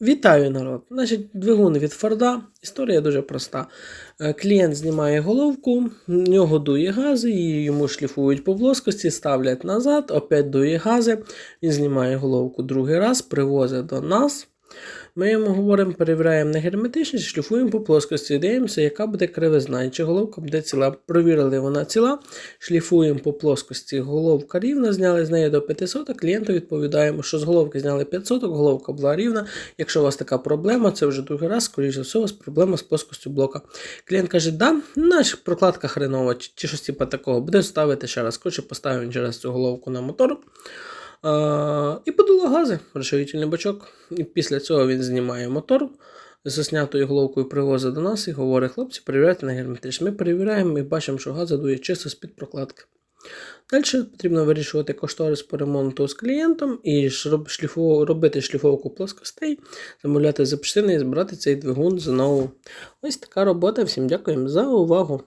Вітаю народ! Значить, двигун від Форда. Історія дуже проста. Е, Клієнт знімає головку, в нього дує гази, її йому шліфують по плоскості, ставлять назад, опять дує гази. Він знімає головку другий раз, привозить до нас. Ми йому говоримо, перевіряємо на герметичність, шліфуємо по плоскості, дивимося, яка буде кривизна, чи головка буде ціла. Провірили, вона ціла. Шліфуємо по плоскості, головка рівна, зняли з неї до 500, клієнту відповідаємо, що з головки зняли 500, головка була рівна. Якщо у вас така проблема, це вже другий раз, скоріш за все, у вас проблема з плоскостю блока. Клієнт каже, да, наша прокладка хренова, чи, чи щось типу такого, буде ставити ще раз, хоче поставимо через цю головку на мотор. Гази, розширительний бачок. І після цього він знімає мотор з заснятою головкою привозить до нас і говорить, хлопці, перевіряйте на герметичність. Ми перевіряємо і бачимо, що газ задує чисто з-під прокладки. Далі потрібно вирішувати кошторис по ремонту з клієнтом і робити шліфовку плоскостей, замовляти запчастини і збирати цей двигун знову. Ось така робота. Всім дякуємо за увагу.